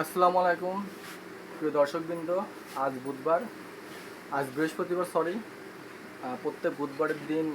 আসসালামু আলাইকুম, প্রিয় দর্শকবৃন্দ, আজ বুধবার, আজ বৃহস্পতিবার সরি প্রত্যেক বুধবারের দিন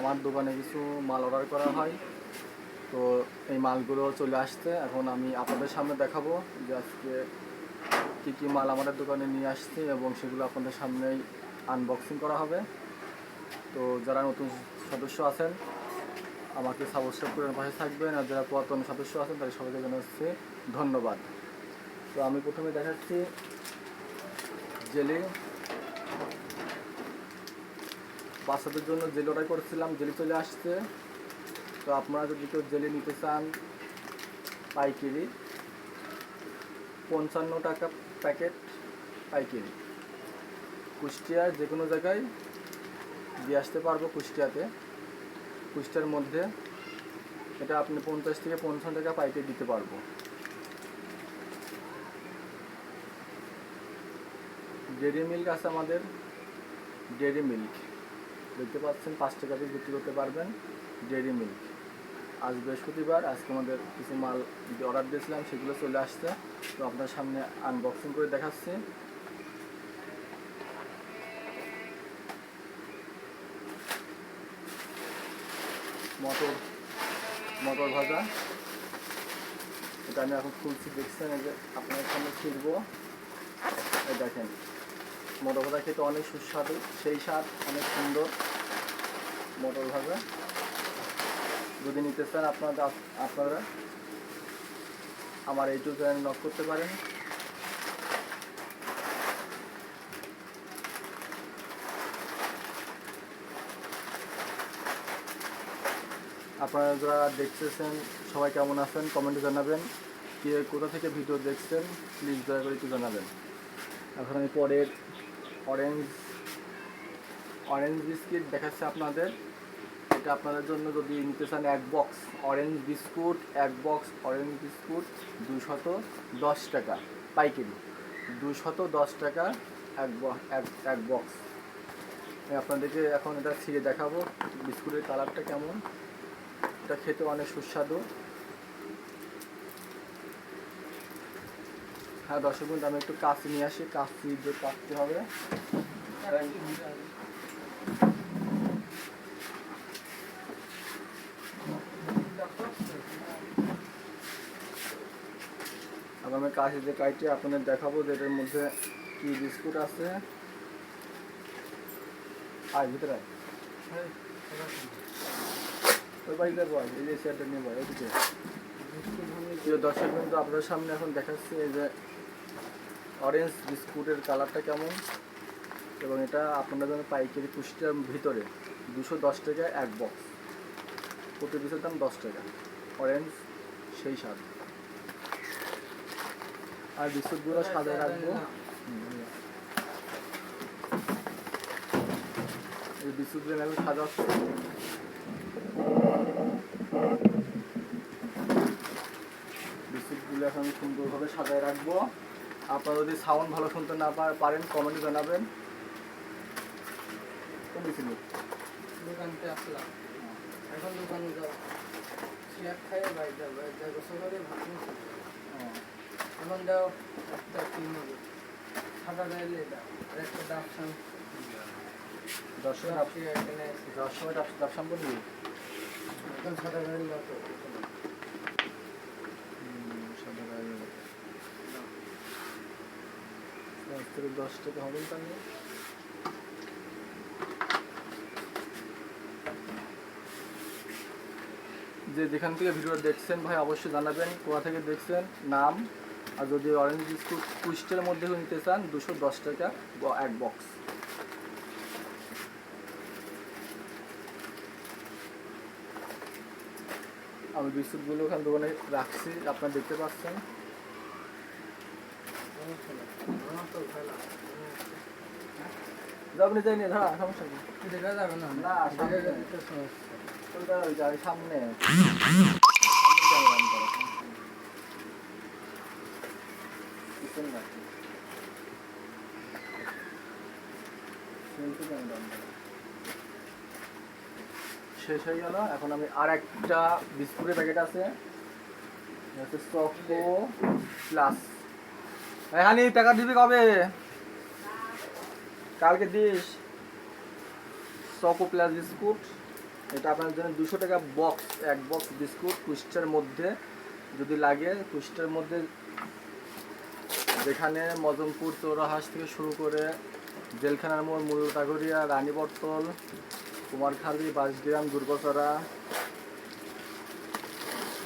আমার দোকানে কিছু মাল অর্ডার করা হয়। তো এই মালগুলো চলে আসছে, এখন আমি আপনাদের সামনে দেখাবো যে আজকে কী কী মাল আমাদের দোকানে নিয়ে আসছে এবং সেগুলো আপনাদের সামনেই আনবক্সিং করা হবে। তো যারা নতুন সদস্য আছেন, আমাকে সাবস্ক্রাইব করে পাশে থাকবেন, আর যারা পুরাতন সদস্য আছেন, তাদের সবাইকে জানাচ্ছি ধন্যবাদ। তো আমি প্রথমে দেখাচ্ছি জেলি। বাচ্চাদের জন্য জেলি অর্ডার করেছিলাম, জেলি চলে আসছে। তো আপনারা যদি কেউ জেলি নিতে চান, পাইকারি। পঞ্চান্ন টাকা প্যাকেট পাইকারি। কুষ্টিয়ায় যে কোনো জায়গায় দিয়ে আসতে পারব কুষ্টিয়াতে। কুষ্টিয়ার মধ্যে এটা আপনি পঞ্চাশ থেকে পঞ্চান্ন টাকা পাইকারি দিতে পারব। ডেরি মিল্ক আছে আমাদের। ডেরি মিল্ক দেখতে পাচ্ছেন, পাঁচ টাকা পিস বিক্রি করতে পারবেন ডেরি মিল্ক আজ বৃহস্পতিবার, আজকে আমাদের কিছু মাল অর্ডার দিয়েছিলাম, সেগুলো চলে আসছে। তো আপনার সামনে আনবক্সিং করে দেখাচ্ছি। মটর মটর ভাজা। এটা আমি এখন খুলছি, দেখছেন? এই যে আপনার সামনে এই দেখেন। মটর ভাজা খেতে অনেক সুস্বাদু। সেই স্বাদ অনেক সুন্দর মটর ভাজা। যদি নিতে চান আপনারা আপনারা আমার ইউটিউব চ্যানেল নক করতে পারেন। আপনারা যারা দেখতেছেন, সবাই কেমন আছেন কমেন্টে জানাবেন। কে কোথা থেকে ভিডিও দেখছেন প্লিজ দয়া করে একটু জানাবেন। এখন আমি পরের অরেঞ্জ অরেঞ্জ বিস্কিট দেখাচ্ছে আপনাদের। এটা আপনাদের জন্য যদি নিতে চান এক বক্স অরেঞ্জ বিস্কুট এক বক্স অরেঞ্জ বিস্কুট দুশত দশ টাকা পাইকারি। দুশত দশ টাকা এক এক বক্স আমি আপনাদেরকে এখন এটা ছিঁড়ে দেখাবো, বিস্কুটের কালারটা কেমন। এটা খেতে অনেক সুস্বাদু। হ্যাঁ দর্শক বন্ধু আমি একটু কাশি নিয়ে আসি। কাশি দিয়ে কাটতে হবে। আমি কাশি দিয়ে কাটে আপনাদের দেখাবো যে এটার মধ্যে কি বিস্কুট আছে। আর ভিতরে। ওই বাড়িতে বল এই যে নিয়ে বল এদিকে দর্শক কিন্তু আপনাদের সামনে এখন দেখাচ্ছি এই যে অরেঞ্জ বিস্কুটের কালারটা কেমন? এবং এটা আপনাদের জন্য পাইকারি পুষ্টির ভিতরে দুশো দশ টাকা এক বক্স প্রতি পিসের দাম দশ টাকা। অরেঞ্জ সেই স্বাদ। আর বিস্কুটগুলো সাদা রাখব। এই বিস্কুটগুলো আমি সাজাচ্ছি বিস্কুটগুলো এখন সুন্দরভাবে সাজায় রাখব। আপনারা যদি সাউন্ড ভালো শুনতে না পারেন কমেন্টে জানাবেন। বিস্কুট? দোকানতে আসলাম। এখন দোকানে যাও বাড়ি যাও বাড়ি যাও গোসল করে ভাত এখন দাও একটা তিন সাদা গাইলে দাও একটা ডাব সাম দর্শক ডাবসি এখানে আছে। যাওয়ার সময় ডাব ডাব শ্যাম্পু নিবি এখন সাদা গাইলে দাও তো হুম, সাদা গায়ে পাঁচ থেকে দশ টাকা হবে তাহলে। যে যেখান থেকে ভিডিও দেখছেন ভাই, অবশ্যই জানাবেন কোথা থেকে দেখছেন, নাম, আর যদি অরেঞ্জ বিস্কুট পুষ্টের মধ্যে নিতে চান, দুশো দশ টাকা এক বক্স আমি বিস্কুটগুলো ওখানে দোকানে রাখছি, আপনারা দেখতে পাচ্ছেন। হ্যাঁ সমস্যা নেই দেখা যাবে না। না, সামনে। না। শেষ হয়ে গেল। এখন আমি আর একটা বিস্কুটের প্যাকেট আছে। হচ্ছে চকো প্লাস হানি, টাকা দিবি কবে? কালকে দিস। Choco plus biscuit. এটা আপনার জন্য দুশো টাকা বক্স এক বক্স বিস্কুট কুষ্টের মধ্যে যদি লাগে কুষ্টের মধ্যে যেখানে মদনপুর চৌরাহাস থেকে শুরু করে জেলখানার মোড় মুরুটাগরিয়া রানীবর্তল কুমারখালী বাসগ্রাম দুর্গচড়া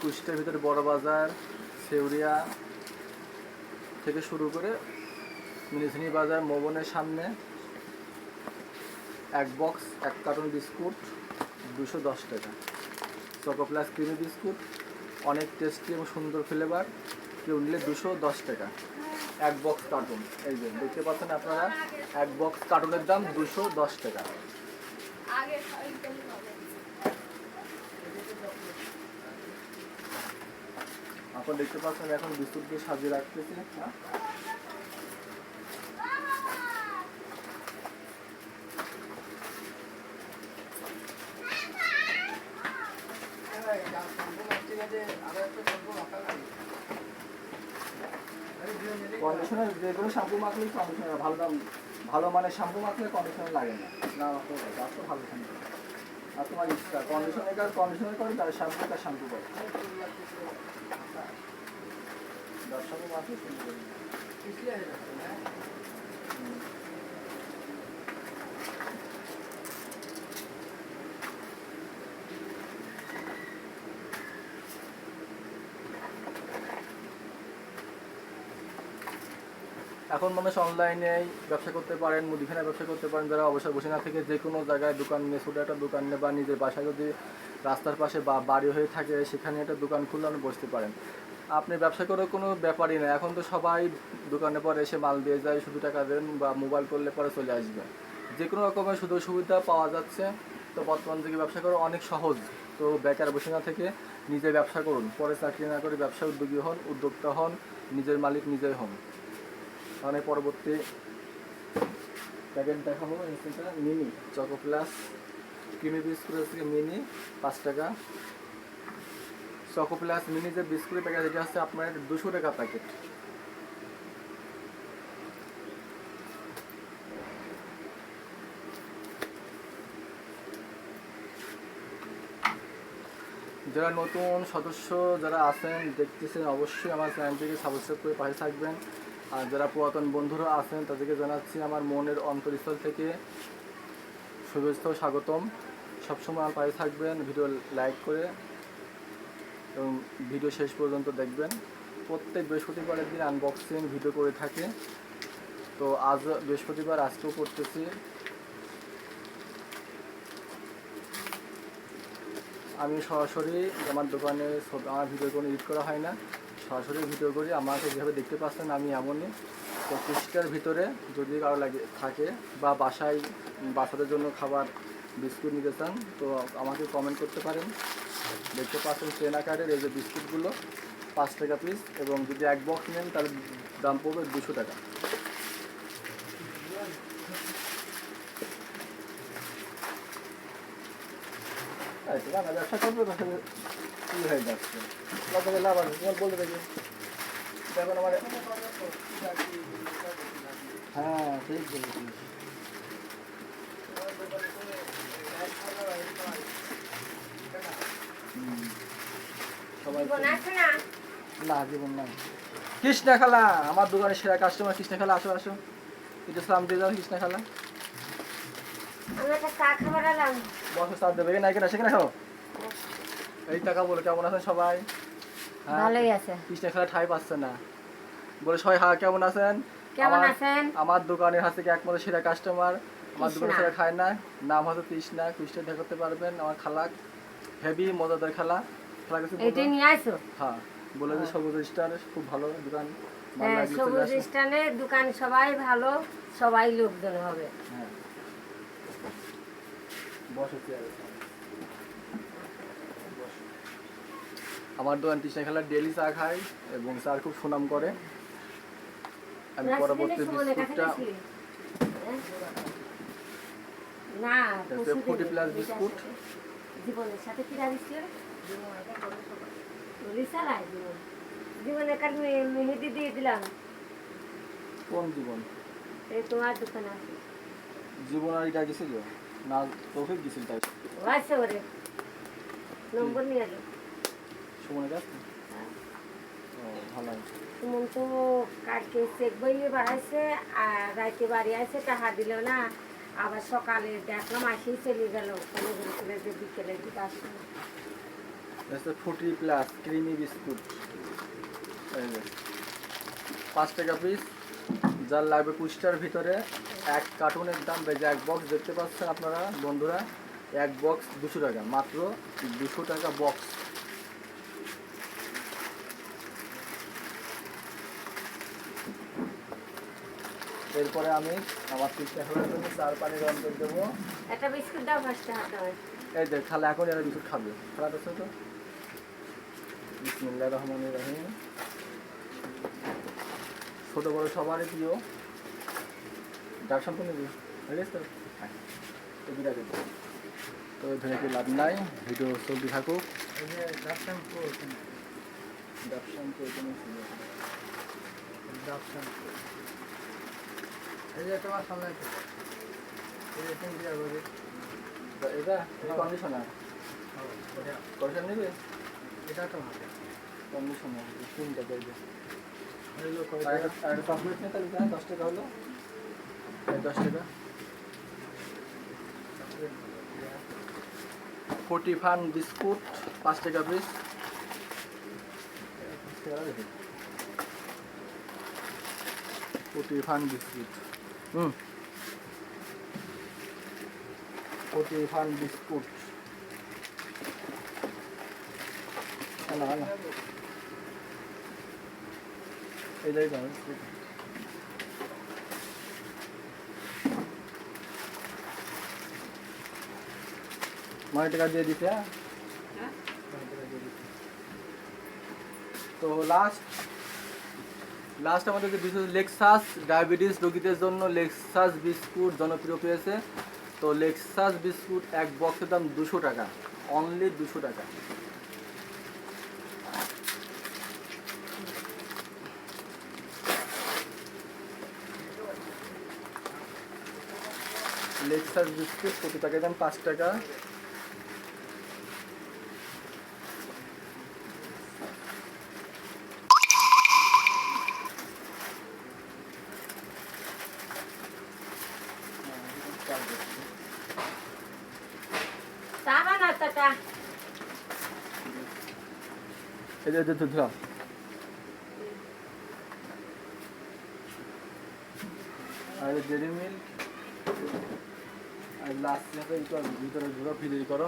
কুষ্টের ভিতরে বড় বাজার, সেউরিয়া থেকে শুরু করে মিনিঝিনি বাজার মোবনের সামনে এক বক্স, এক কার্টন বিস্কুট, দুশো দশ টাকা। চকো প্লাস ক্রিমি বিস্কুট, অনেক টেস্টি এবং সুন্দর ফ্লেভার। কেউ নিলে দুশো দশ টাকা। এক বক্স কার্টুন। এই যে, দেখতে পাচ্ছেন আপনারা, এক বক্স কার্টুনের দাম দুশো দশ টাকা। আপনারা দেখতে পাচ্ছেন এখন বিস্কুট দিয়ে সাজিয়ে রাখতেছি কন্ডিশনার যে কোনো শ্যাম্পু মাখলে কন্ডিশনার ভালো দাম ভালো মানে শ্যাম্পু মাখলে কন্ডিশনার লাগে না। না মাখলে ভালো শ্যাম্পু আর তোমার ইচ্ছা কন্ডিশনের কাজ কন্ডিশনার করে তার শ্যাম্পু তার শ্যাম্পু করে দশ শ্যাম্পু মাখলে সুন্দর করে। পিছলে হয়ে যাচ্ছে না এখন মানুষ অনলাইনে ব্যবসা করতে পারেন মুদিখানা ব্যবসা করতে পারেন, যারা অবসর বসে না থেকে যে কোনো জায়গায় দোকান নিয়ে, ছোটো একটা দোকান নিয়ে বা নিজের বাসায় যদি রাস্তার পাশে বা বাড়ি হয়ে থাকে, সেখানে একটা দোকান খুলে আপনি বসতে পারেন। আপনি ব্যবসা করে কোনো ব্যাপারই না এখন তো সবাই দোকানে পরে এসে মাল দিয়ে যায়, শুধু টাকা দেন বা মোবাইল করলে পরে চলে আসবে। যে কোনো রকমের সুযোগ সুবিধা পাওয়া যাচ্ছে। তো বর্তমান যুগে ব্যবসা করা অনেক সহজ। তো বেকার বসে না থেকে নিজে ব্যবসা করুন। পরে চাকরি না করে ব্যবসা উদ্যোগী হন, উদ্যোক্তা হন, নিজের মালিক নিজেই হন। তাহলে পরবর্তী প্যাকেট দেখাবো। এটা mini, choco plus, creamy biscuit হচ্ছে মিনি, পাঁচ টাকা। চকো প্লাস মিনি যে বিস্কুটের প্যাকেট এটা হচ্ছে আপনার দুশো টাকা প্যাকেট যারা নতুন সদস্য যারা আছেন, দেখতেছেন, অবশ্যই আমার চ্যানেলটিকে সাবস্ক্রাইব করে পাশে থাকবেন। আর যারা পুরাতন বন্ধুরা আছেন, তাদেরকে জানাচ্ছি আমার মনের অন্তরস্থল থেকে শুভেচ্ছা স্বাগতম। সবসময় আমার পাশে থাকবেন, ভিডিও লাইক করে এবং ভিডিও শেষ পর্যন্ত দেখবেন। প্রত্যেক বৃহস্পতিবারের দিন আনবক্সিং ভিডিও করে থাকে। তো আজ বৃহস্পতিবার, আজকেও করতেছি। আমি সরাসরি আমার দোকানে আমার ভিডিও কোনো এডিট করা হয় না। সরাসরি ভিডিও করি, আমাকে যেভাবে দেখতে পাচ্ছেন আমি এমনই। তো পরিষ্কার ভিতরে যদি কারও লাগে, থাকে বা বাসায়, বাচ্চাদের জন্য খাবার, বিস্কুট নিতে চান, তো আমাকে কমেন্ট করতে পারেন। দেখতে পাচ্ছেন ট্রেন আকারের এই যে বিস্কুটগুলো, পাঁচ টাকা পিস এবং যদি এক বক্স নেন তাহলে দাম পড়বে দুশো টাকা। ব্যবসা করবে ই হয়ে যাচ্ছে। লাভ লাভ আছে তোমার বলতে দেখি। দেখুন আমার হ্যাঁ ঠিক তো- আছে না? না জীবন নাই। কৃষ্ণা খালা আমার দোকানে সেরা কাস্টমার কৃষ্ণা খালা আসো আসো। একটু সালাম দিয়ে যাও কৃষ্ণা খালা। বসো সাথ দেবে। না কেনা সেখানে খাও এই টাকা বলে কেমন আছেন সবাই? হ্যাঁ? ভালোই আছে। কৃষ্ণা খেলা ঠাই পাচ্ছে না। বলে সবাই হ্যাঁ কেমন আছেন? কেমন আছেন? আমার দোকানের হাত থেকে একমাত্র সেরা কাস্টমার আমার দোকানে সেরা খায় না নাম হচ্ছে কৃষ্ণা। কৃষ্ণা দেখা করতে পারবেন। আমার খালা। হেভি মজাদার খালা। খালা কিছু বলব? এইটাই নিয়ে আসো হ্যাঁ বলে যে সবুজ স্টার খুব ভালো দোকান। হ্যাঁ সবুজ। স্টানে দোকান সবাই ভালো সবাই লোকজন হবে। হ্যাঁ। বসো। আমার দোকান কৃষ্ণা খেলা ডেলি চা খায় এবং চার খুব সুনাম করে। আমি পরবর্তী বিস্কুটটা? হ্যাঁ? না এটা পরশু হচ্ছে 40 দিন, plus রিসার বিস্কুট। জীবনের সাথে কি রাখিস রিসার আয় জীবন। কাছে মেহেদি দিয়ে দিলাম। কোন জীবন? এই তোমার দোকানে আছে। জীবন আর এটা গেছিল? না তৌফিক গেছিল তাই। আছে ওরে। নম্বর নিয়ে এলো সুমন তো কালকে চেক বইয়ে আর বাড়ি না আবার সকালে আসেই চলে প্লাস ক্রিমি বিস্কুট পাঁচ টাকা পিস যার লাগবে কুষ্টার ভিতরে এক কার্টুনের দাম বেজে এক বক্স দেখতে পাচ্ছেন আপনারা বন্ধুরা? এক বক্স দুশো টাকা, মাত্র দুশো টাকা বক্স এরপরে আমি আমার তিনটা হওয়ার জন্য চার পানির অন্তর দেবো। একটা বিস্কুট দাও পাঁচটা হাত এই দেখ খালে এখন এরা বিস্কুট খাবে। খারাপ আছে তো বিসমুল্লাহ রহমান রহিম। ছোট বড় সবারই প্রিয়। ডাক সম্পূর্ণ নিবি হয়ে গেছে তো? হ্যাঁ। বিদায় করব। তো ধরে কি লাভ নাই? ভিডিও চলতে থাকুক। ডাব শ্যাম্পু। ডাব শ্যাম্পু। তোমার সামনে তা এটা কন্ডিশনার কন্ডিশন নিবে? এটা তোমার কন্ডিশনার তিনটা কয় আর চকলেট নিয়ে তাহলে দশ টাকা হলো। দশ টাকা। ফোর্টি ফান বিস্কুট পাঁচ টাকা piece forty fun biscuit hmm forty fun biscuit আলা আলা এই যাই দাও নয় টাকা দিয়ে দিতে হ্যাঁ? নয় টাকা দিয়ে দিতে। তো লাস্ট লাস্ট আমাদের যে বিশেষ লেক্সাস ডায়াবেটিস রোগীদের জন্য লেক্সাস বিস্কুট জনপ্রিয় পেয়েছে। তো লেক্সাস বিস্কুট এক বক্সের দাম দুশো টাকা। অনলি দুশো টাকা। লেক্সাস বিস্কুট প্রতি প্যাকেট দাম পাঁচ টাকা টাকা না টাকা দুধ আর ডেরি মিল্ক ভিতরে ঘুরো করো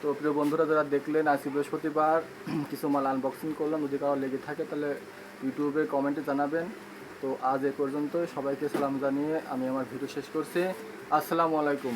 তো প্রিয় বন্ধুরা যারা দেখলেন আজকে বৃহস্পতিবার কিছু মাল আনবক্সিং করলাম যদি কারও লেগে থাকে তাহলে ইউটিউবে কমেন্টে জানাবেন। তো আজ এ পর্যন্ত সবাইকে সালাম জানিয়ে আমি আমার ভিডিও শেষ করছি। আসসালামু আলাইকুম।